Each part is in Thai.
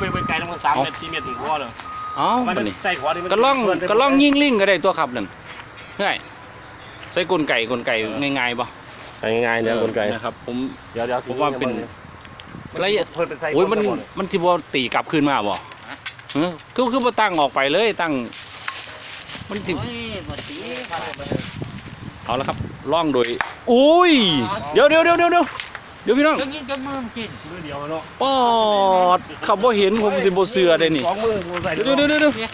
ไปไปไกลแล้วมันสามเมตรสี่เมตรถึงหัวเลยเอ้ามันบัดนี้ใส่หัวนี่มันก็ล่องก็ล่องยิงลิงก็ได้ตัวครับนั่นใช่ใส่กลไก่กลไก่ง่ายๆป่ะง่ายๆเนี่ยคนไกลนะครับ ผมเดี๋ยวเดี๋ยวผมว่าเป็นระยะเพิ่นเป็นใส่โอ้ยมันมันสิบ่ตีกลับคืนมาบ่เออคือคือบ่ตั้งออกไปเลยตั้ง มันสิโอ้ยบ่ตีเอาละครับล่องโดยอุ้ยเดี๋ยวเดี๋ยวเดี๋ยวเดี๋ยว เดี๋ยวเดี๋ยวพี่น้องจนยิงจนมือมันกินมือเดียวเนาะปอดขับบ่เห็นผมสิบ่เสือได้นี่สองมือกูใส่เดี๋ยวเดี๋ยวเดี๋ยวเดี๋ยว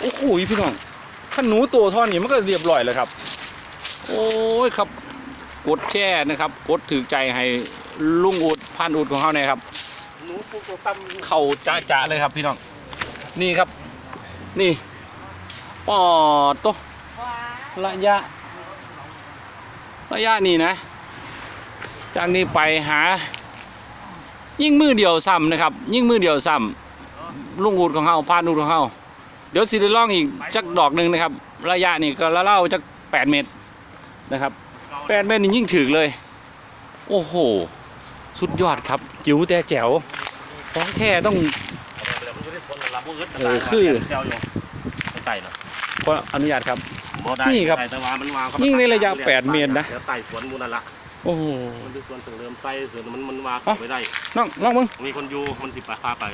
โอ้โหพี่น้องถ้าหนูตัวท่อนนี้มันก็เรียบร้อยแล้วครับ โอ้ยครับกดแช่นะครับ กดถือใจให้ลุงอุดพันอุดของเขาเนี่ยครับหนูพวกตัวตั้มเข่าจ้าจ้าเลยครับพี่น้อง นี่ครับ นี่ปอดตัวระยะระยะนี้นะ จากนี้ไปหา ยิ่งมือเดียวซ้ำนะครับ ยิ่งมือเดียวซ้ำลุงอุดของเขาพานอุดของเขาเดี๋ยวสิได้ล่องอีกจักดอกหนึ่งนะครับ ระยะนี่ก็ละเล่าจักแปดเมตรนะครับแปดเมตรนี่ยิ่งถึกเลย โอ้โห สุดยอดครับ จิ๋วแต่แจ๋วของแท้ต้องเออคือเจ้าอยู่ไต่นะขออนุญาตครับบ่ได้นี่ครับแต่ว่ามันวางยิ่งในระยะแปดเมตรนะ เดี๋ยวไต่สวนมูนั่นละโอ้โห มันเป็นสวนถึงเริ่มไต่สวนมันมันวางอ๋อไม่ได้ น้องน้องมึง มีคนอยู่มันสิบพาไป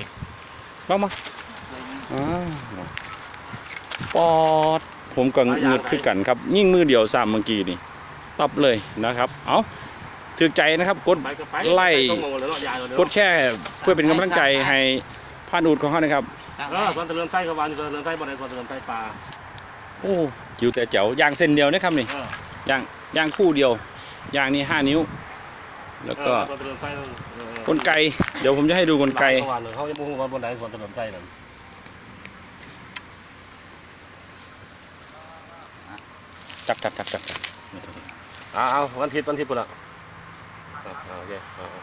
น้องมาอ้าวปอด ผมก็เงืดขึ้นกันครับ ยิ่งมือเดียวซ้ำเมื่อกี้นี่ตับเลยนะครับ เอาถือใจนะครับกดไปก็ไปไล่ต้องมองเลยเนาะยายเราเดี๋ยวกดแช่เพื่อเป็นกำลังใจให้พานอูดของเขานะครับสร้างเอได้อสวนเจริญไส้ก็วางสวนเจริญไส้บ่ได้สวนเจริญไส้ปลาโอ้จิ๋วแต่แจ๋วย่างเส้นเดียวนะครับนี่เออย่างย่างคู่เดียว ย่างนี่ห้านิ้ว แล้วก็เออสวนเจริญไส้เออเออกลไก เดี๋ยวผมจะให้ดูกลไกเขาว่าเลยเขาจะมุ่งว่าบนไหนสวนเจริญไส้นั่นจับจับจับจับจับอ่าเอาวันอาทิตย์วันอาทิตย์ปุ่นละอ่าอ่าโอเคอ่าอ่า